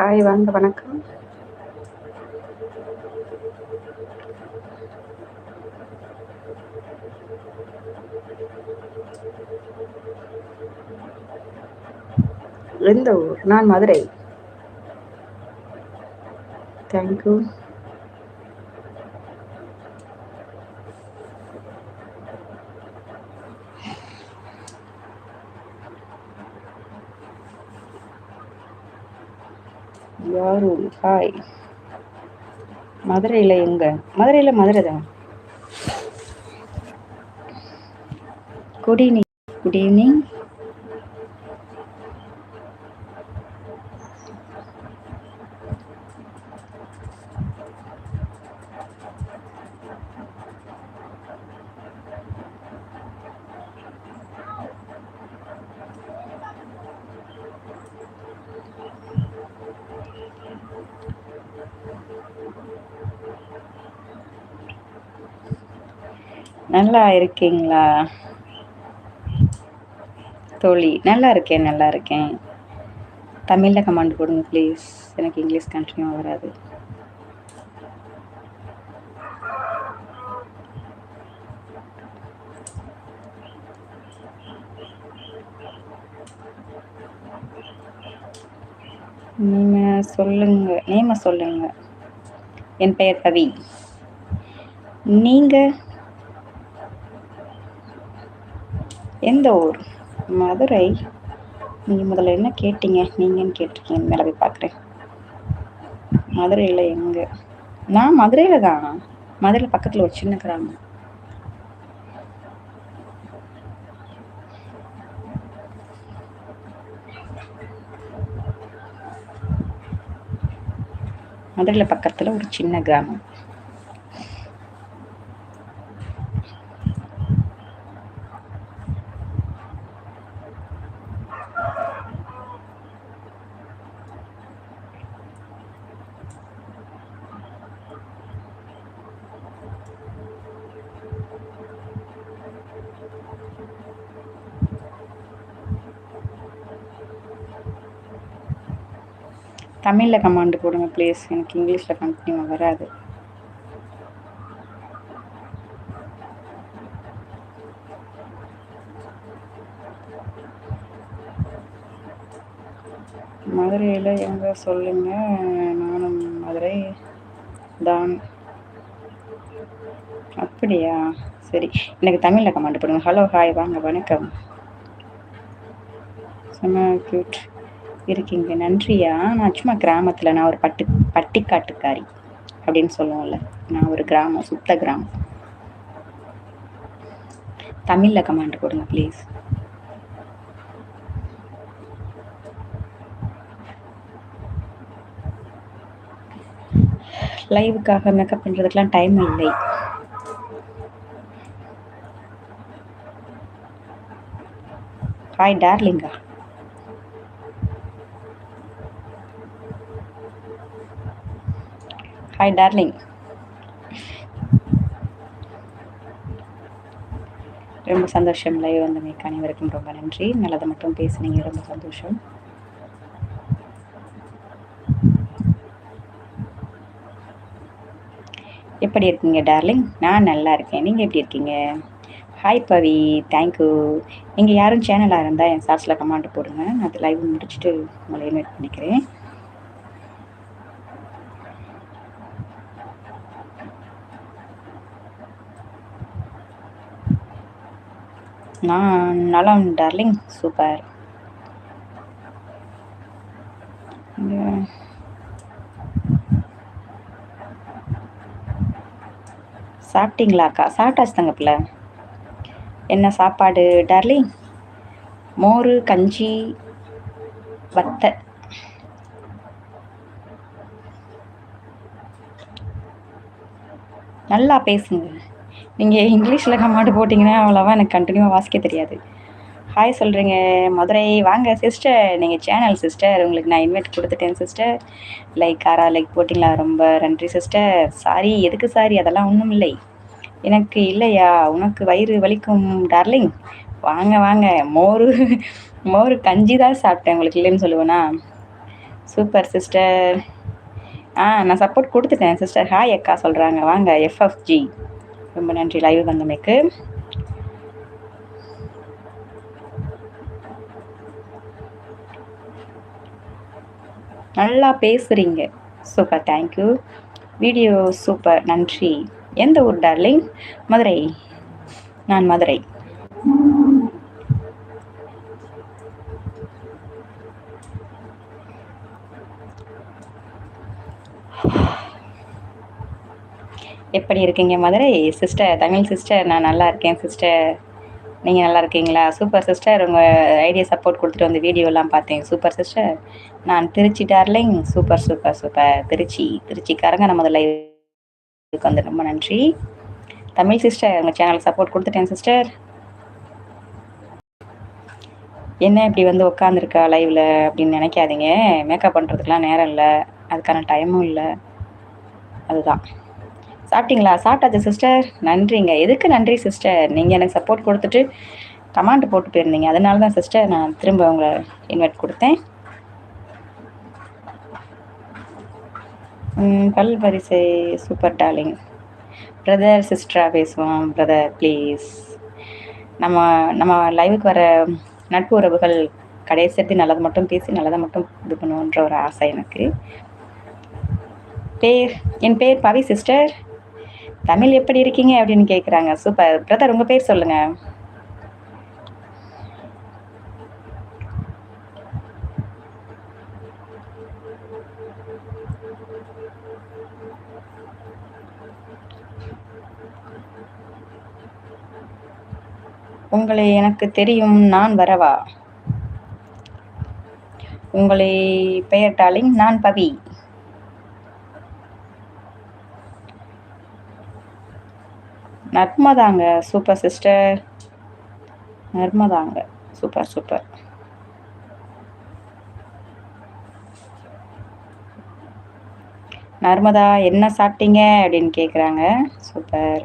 Hi வாங்க வணக்கம். எந்த ஊர்? நான் மதுரை. Thank you hi. மதுரையில் எங்க? மதுரையில் மதுரை தான்? குட் ஈவினிங் குட் ஈவினிங் நல்லா இருக்கீங்களா? தோழி நல்லா இருக்கேன் நல்லா இருக்கேன். தமிழில் கமாண்ட் கொடுங்க ப்ளீஸ் எனக்கு இங்கிலீஷ் கண்டினியூ வராது நீங்கள் சொல்லுங்க நேம சொல்லுங்க. என் பெயர் கவி. நீங்கள் எந்த ஊர்? மதுரை. நீங்கள் முதல்ல என்ன கேட்டீங்க? நீங்கன்னு கேட்டிருக்கீங்க மேலே போய் பார்க்குறேன். மதுரையில் எங்கே? நான் மதுரையில் தான். மதுரையில் பக்கத்தில் ஒரு சின்ன கிராமம். மதுரையில் பக்கத்தில் ஒரு சின்ன கிராமம். தமிழில் கமாண்டு போடுங்க ப்ளீஸ் எனக்கு இங்கிலீஷில் கண்டினியூ வராது. மதுரையில் எங்கே சொல்லுங்க நானும் மதுரை தான். அப்படியா? சரி எனக்கு தமிழில் கமாண்ட் போடுங்க. ஹலோ ஹாய் வாங்க வணக்கம். செம்ம க்யூட் இருக்கீங்க. நன்றியா? நான் சும்மா கிராமத்தில் நான் ஒரு பட்டு பட்டிக்காட்டுக்காரி அப்படின்னு சொல்லுவோம்ல. நான் ஒரு கிராமம் சுத்த கிராமம். தமிழில் கமெண்ட் கொடுங்க ப்ளீஸ் லைவுக்காக மேக்கப் பண்ணுறதுக்கெலாம் டைம் இல்லை. ஹாய் டார்லிங்கா ஹாய் டார்லிங் ரொம்ப சந்தோஷம் லைவ் வந்தமைக்கு அனைவருக்கும் ரொம்ப நன்றி. நல்லதை மட்டும் பேசுனீங்க ரொம்ப சந்தோஷம். எப்படி இருக்கீங்க டார்லிங் நான் நல்லா இருக்கேன். நீங்கள் எப்படி இருக்கீங்க? ஹாய் பவி தேங்க்யூ நீங்கள் யாரும் சேனலாக இருந்தால் என் சாட்ஸில் கமெண்ட் போடுங்க. நான் அது லைவ் முடிச்சுட்டு உங்களை இன்வைட் பண்ணிக்கிறேன். நான் நலம் டார்லிங் சூப்பர் சாப்பிட்டீங்களாக்கா? சாப்பிட்டாச்சு தங்க பிள்ளை. என்ன சாப்பாடு டார்லிங் மோர் கஞ்சி வத்தை. நல்லா பேசுங்க. நீங்கள் இங்கிலீஷில் கமாண்டு போட்டிங்கன்னா அவ்வளோவா எனக்கு கண்டினியூவாக வாசிக்க தெரியாது. ஹாய் சொல்கிறீங்க மதுரை. வாங்க சிஸ்டர் நீங்கள் சேனல் சிஸ்டர் உங்களுக்கு நான் இன்வைட் கொடுத்துட்டேன் சிஸ்டர் லைக் ஆரா லைக் போட்டிங்களா? ரொம்ப நன்றி சிஸ்டர் சாரி எதுக்கு சாரி அதெல்லாம் ஒன்றும் இல்லை எனக்கு இல்லையா? உனக்கு வயிறு வலிக்கும் டார்லிங் வாங்க வாங்க. மோர் மோர் கஞ்சி தான் சாப்பிட்டேன். உங்களுக்கு இல்லைன்னு சொல்லுவேனா? சூப்பர் சிஸ்டர் ஆ நான் சப்போர்ட் கொடுத்துட்டேன் சிஸ்டர் ஹாய் அக்கா சொல்கிறாங்க வாங்க எஃப்எஃப்ஜி ரொம்ப நன்றி லைவ் வந்தமைக்கு. நல்லா பேசுகிறீங்க சூப்பர் தேங்க்யூ வீடியோ சூப்பர் நன்றி. எந்த ஊர் டார்லிங்? மதுரை. நான் மதுரை. எப்படி இருக்கீங்க மதுரை? சிஸ்டர் தமிழ் சிஸ்டர் நான் நல்லா இருக்கேன் சிஸ்டர் நீங்கள் நல்லா இருக்கீங்களா? சூப்பர் சிஸ்டர் உங்கள் ஐடியா சப்போர்ட் கொடுத்துட்டு வந்து வீடியோலாம் பார்த்தேன். சூப்பர் சிஸ்டர் நான் Trichy darling. Super super super Trichy திருச்சிக்காரங்க நம்ம லைவ் இதுக்கு வந்து ரொம்ப நன்றி. தமிழ் சிஸ்டர் உங்கள் சேனலுக்கு சப்போர்ட் கொடுத்துட்டேன் சிஸ்டர் என்ன இப்படி வந்து உட்காந்துருக்கா லைவில் அப்படின்னு நினைக்காதீங்க. மேக்கப் பண்ணுறதுக்கெலாம் நேரம் இல்லை. அதுக்கான டைமும் இல்லை. அதுதான். சாப்பிட்டீங்களா? சாப்பிட்டாச்சு சிஸ்டர் நன்றிங்க. எதுக்கு நன்றி சிஸ்டர் நீங்கள் எனக்கு சப்போர்ட் கொடுத்துட்டு கமாண்ட் போட்டு போயிருந்தீங்க. அதனால தான் சிஸ்டர் நான் திரும்ப உங்களை இன்வைட் கொடுத்தேன். பல் வரிசை சூப்பர் டார்லிங் பிரதர் சிஸ்டராக பேசுவோம். பிரதர் ப்ளீஸ் நம்ம நம்ம லைவுக்கு வர நட்பு உறவுகள் கடைசி நல்லதை மட்டும் பேசி நல்லதை மட்டும் இது பண்ணுவோன்ற ஒரு ஆசை எனக்கு. பேர் என் பேர் பவி சிஸ்டர் தமிழ் எப்படி இருக்கீங்க அப்படின்னு கேட்குறாங்க சூப்பர் பிரதர் உங்கள் பேர் சொல்லுங்கள் உங்களை எனக்கு தெரியும் நான் வரவா? உங்களை பெயர்டாலிங் நான் பவி. நர்மதாங்க சூப்பர் சிஸ்டர் நர்மதாங்க சூப்பர் சூப்பர் நர்மதா என்ன சாப்பிட்டீங்க? அப்படின்னு கேட்குறாங்க சூப்பர்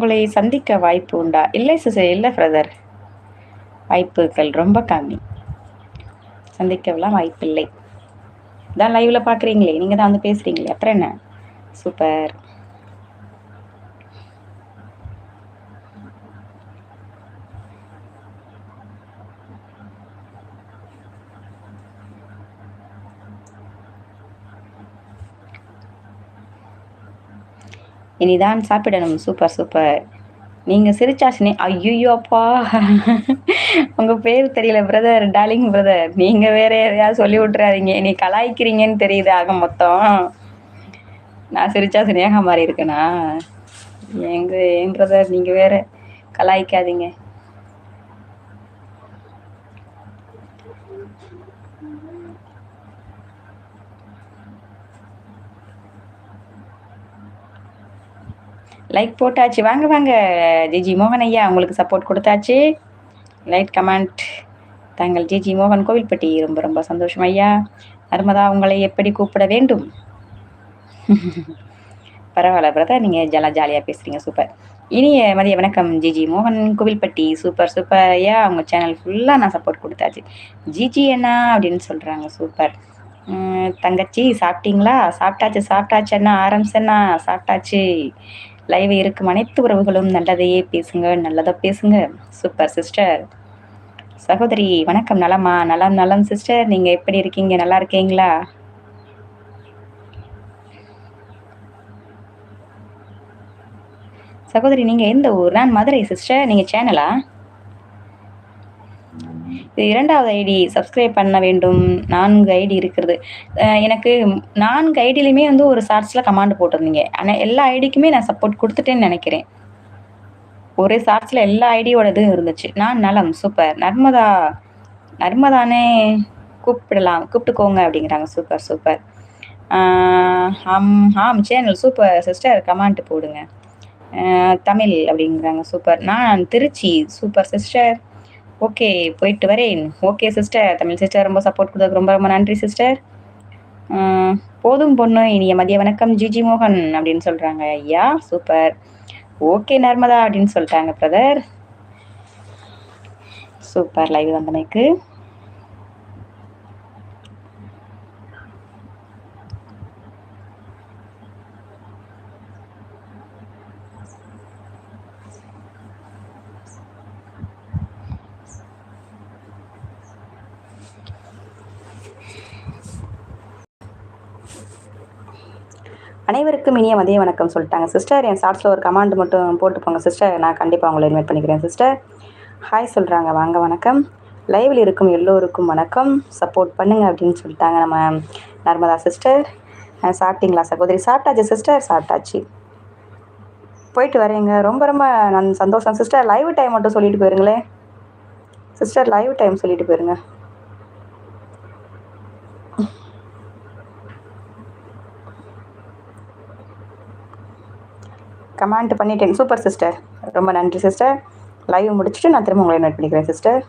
உங்களை சந்திக்க வாய்ப்பு உண்டா? இல்லை சிசை இல்லை பிரதர் வாய்ப்புகள் ரொம்ப கம்மி. சந்திக்கவெல்லாம் வாய்ப்பில்லை. தான் லைவில் பார்க்குறீங்களே நீங்கள் தான் வந்து பேசுகிறீங்களே அப்புறம் என்ன? சூப்பர் இனிதான் சாப்பிடணும். சூப்பர் சூப்பர் நீங்கள் சிரிச்சாசினி ஐயோ அப்பா. உங்கள் பேர் தெரியல பிரதர் டார்லிங் பிரதர் நீங்கள் வேற எதையாவது சொல்லி விட்றாதீங்க நீ கலாய்க்கிறீங்கன்னு தெரியுது ஆக மொத்தம். நான் சிரிச்சா சினியாக மாதிரி இருக்கேனா? எங்க ஏன் பிரதர் நீங்கள் வேற கலாய்க்காதீங்க. லைக் போட்டாச்சு. வாங்க வாங்க. ஜிஜி மோகன் ஐயா உங்களுக்கு சப்போர்ட் கொடுத்தாச்சு. லைட் கமெண்ட் தாங்கள் ஜிஜி மோகன் கோவில்பட்டி. ரொம்ப ரொம்ப சந்தோஷம் ஐயா. நர்மதா உங்களை எப்படி கூப்பிட வேண்டும்? பரவாயில்ல பிரதர் நீங்கள் ஜலா ஜாலியாக பேசுகிறீங்க சூப்பர் இனிய மதிய வணக்கம். ஜிஜி மோகன் கோவில்பட்டி. சூப்பர் சூப்பர் ஐயா அவங்க சேனல் ஃபுல்லாக நான் சப்போர்ட் கொடுத்தாச்சு. ஜிஜி என்ன அப்படின்னு சொல்கிறாங்க சூப்பர் தங்கச்சி சாப்பிட்டீங்களா? சாப்பிட்டாச்சு சாப்பிட்டாச்சு அண்ணா. ஆரம்பிச்சண்ணா சாப்பிட்டாச்சு. லைவ் இருக்கும் அனைத்து உறவுகளும் நல்லதையே பேசுங்க நல்லதாக பேசுங்க. சூப்பர் சிஸ்டர் சகோதரி வணக்கம் நலமா? நலம் நலம் சிஸ்டர் நீங்கள் எப்படி இருக்கீங்க? நல்லா இருக்கீங்களா? சகோதரி நீங்கள் எந்த ஊர்? நான் மதுரை சிஸ்டர் நீங்கள் சேனலா? இது இரண்டாவது ஐடி சப்ஸ்கிரைப் பண்ண வேண்டும். நான்கு ஐடி இருக்கிறது எனக்கு நான்கு ஐடியிலையுமே வந்து ஒரு ஷார்ட்ஸில் கமாண்ட் போட்டிருந்தீங்க. ஆனால் எல்லா ஐடிக்குமே நான் சப்போர்ட் கொடுத்துட்டேன்னு நினைக்கிறேன். ஒரே ஷார்ட்ஸில் எல்லா ஐடியோட இதுவும் இருந்துச்சு. நான் நலம் சூப்பர் நர்மதா நர்மதானே கூப்பிடலாம் கூப்பிட்டுக்கோங்க அப்படிங்கிறாங்க. சூப்பர் சூப்பர் ஆம் ஆம் சேனல் சூப்பர் சிஸ்டர் கமாண்ட் போடுங்க. தமிழ் அப்படிங்கிறாங்க. சூப்பர் நான் திருச்சி சூப்பர் சிஸ்டர் ஓகே போயிட்டு வரேன். ஓகே சிஸ்டர் தமிழ் சிஸ்டர் ரொம்ப சப்போர்ட் கொடுத்ததுக்கு ரொம்ப ரொம்ப நன்றி சிஸ்டர் போதும் பொண்ணு இனிய மதிய வணக்கம் ஜிஜி மோகன் அப்படின்னு சொல்கிறாங்க ஐயா சூப்பர் ஓகே நர்மதா அப்படின்னு சொல்லிட்டாங்க பிரதர் சூப்பர் லைவ் வந்தமைக்கு. அனைவருக்கும் இனிய மதிய வணக்கம் சொல்லிட்டாங்க. சிஸ்டர் என் ஷார்ட்ஸில் ஒரு கமாண்ட் மட்டும் போட்டு போங்க சிஸ்டர் நான் கண்டிப்பாக உங்களை இன்வைட் பண்ணிக்கிறேன் சிஸ்டர் ஹாய் சொல்கிறாங்க வாங்க வணக்கம். லைவில் இருக்கும் எல்லோருக்கும் வணக்கம். சப்போர்ட் பண்ணுங்க அப்படின்னு சொல்லிட்டாங்க நம்ம நர்மதா சிஸ்டர் சாப்பிட்டீங்களா சகோதரி? சாப்பிட்டாச்சு சிஸ்டர் சாப்பிட்டாச்சு. போயிட்டு வரேங்க. ரொம்ப ரொம்ப நான் சந்தோஷம். சிஸ்டர் லைவ் டைம் மட்டும் சொல்லிட்டு போயிருங்களேன். சிஸ்டர் லைவ் டைம் சொல்லிட்டு போயிருங்க. கமெண்ட் பண்ணிட்டேன் சூப்பர் சிஸ்டர். ரொம்ப நன்றி சிஸ்டர். லைவ் முடிச்சுட்டு நான் திரும்ப உங்களை இன்வைட் பண்ணிக்கிறேன் சிஸ்டர்.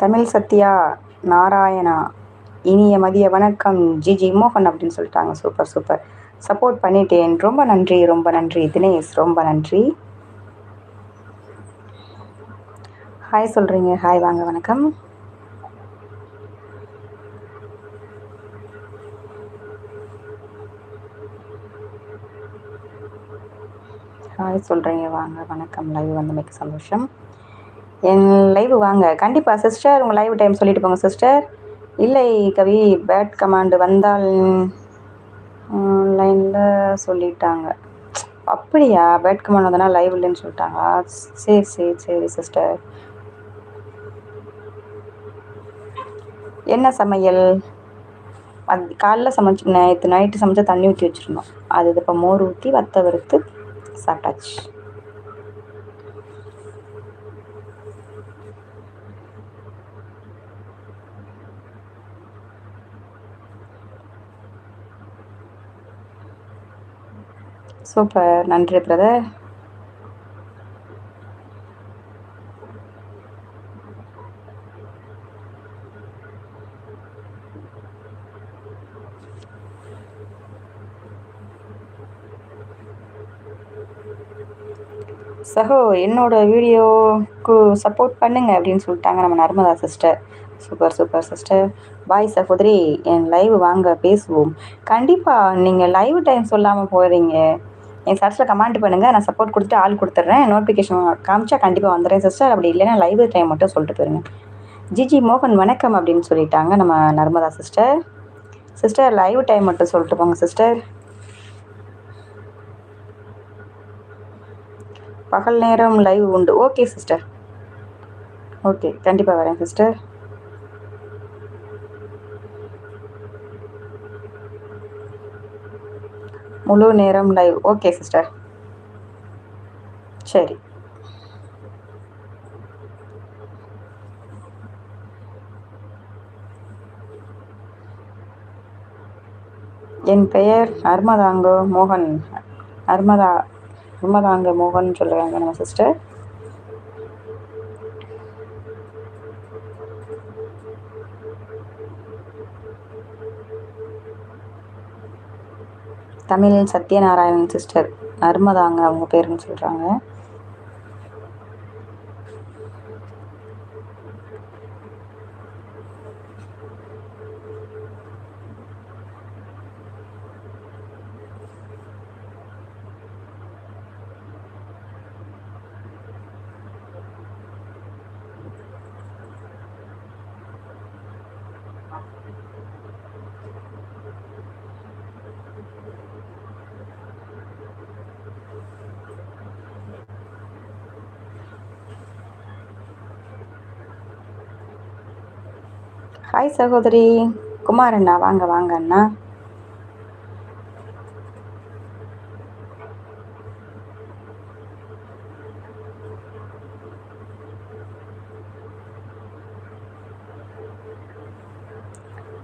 தமிழ் சத்யா நாராயணா இனிய மதிய வணக்கம். ஜிஜி மோகன் அப்படின்னு சொல்லிட்டாங்க. Super super. சப்போர்ட் பண்ணிட்டேன். ரொம்ப நன்றி ரொம்ப நன்றி. தினேஷ் ரொம்ப நன்றி. ஹாய் சொல்கிறீங்க ஹாய் வாங்க வணக்கம். ஹாய் சொல்கிறீங்க வாங்க வணக்கம். லைவ் வந்தமைக்கு சந்தோஷம். என் லைவ் வாங்க. கண்டிப்பாக சிஸ்டர் உங்கள் லைவ் டைம் சொல்லிட்டு போங்க சிஸ்டர் இல்லை கவி பேட் கமாண்டு வந்தால் லைனில் சொல்லிட்டாங்க. அப்படியா? பேட் கமாண்ட் வந்தனா லைவ் இல்லைன்னு சொல்லிட்டாங்க. சரி சரி சரி சிஸ்டர் என்ன சமையல்? அது காலைல சமைச்சு நேற்று நைட்டு சமைச்சா தண்ணி ஊற்றி வச்சுருந்தோம் அது இப்போ மோர் ஊற்றி வத்த வறுத்து சாப்பிட்டாச்சு. சூப்பர் நன்றி பிரதர். சகோ என்னோட வீடியோக்கு சப்போர்ட் பண்ணுங்க அப்படின்னு சொல்லிட்டாங்க நம்ம Narmada sister super super sister bye சகோதரி. என் லைவ் வாங்க பேசுவோம். கண்டிப்பாக நீங்கள் லைவ் டைம் சொல்லாமல் போகிறீங்க என் சர்ச்சில் கமெண்ட் பண்ணுங்கள் நான் சப்போர்ட் கொடுத்துட்டு ஆள் கொடுத்துட்றேன். நோட்டிஃபிகேஷன் காமிச்சா கண்டிப்பாக வந்துடுறேன் சிஸ்டர் அப்படி இல்லைன்னா லைவ் டைம் மட்டும் சொல்லிட்டு போயிருங்க. ஜிஜி மோகன் வணக்கம் அப்படின்னு சொல்லிட்டாங்க நம்ம Narmada sister sister live time மட்டும் சொல்லிட்டு போங்க சிஸ்டர் பகல் நேரம் லைவ் உண்டு. ஓகே சிஸ்டர் ஓகே கண்டிப்பாக வரேன் சிஸ்டர் முழு நேரம் லைவ் ஓகே சிஸ்டர் சரி. என் பெயர் நர்மதாங்கோ மோகன். நர்மதா நர்மதாங்க மோகன் சொல்லுவாங்க நம்ம சிஸ்டர் தமிழ் சத்யநாராயணன் சிஸ்டர் நர்மதாங்க அவங்க பேருன்னு சொல்கிறாங்க ஹாய் சகோதரி. குமார் அண்ணா வாங்க வாங்க அண்ணா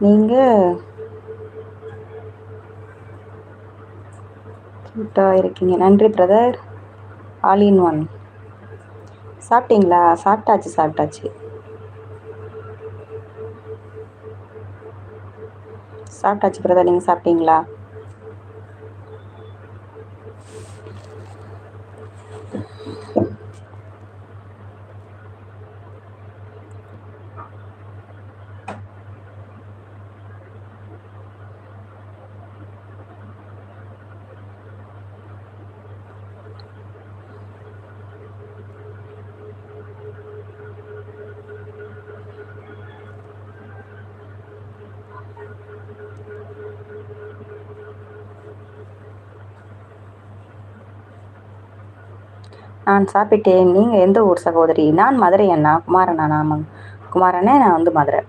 நீங்கள் க்யூட்டாக இருக்கீங்க. நன்றி பிரதர் ஆல் இன் ஒன் சாப்பிட்டீங்களா? சாப்பிட்டாச்சு சாப்பிட்டாச்சு. சாப்பிட்டாச்சு பிரதர் நீங்கள் சாப்பிட்டீங்களா? நான் சாப்பிட்டேன். நீங்கள் எந்த ஊர் சகோதரி? நான் மதுரை அண்ணா. குமாரண்ணா நாம குமாரண்ணே நான் வந்து மதுரை.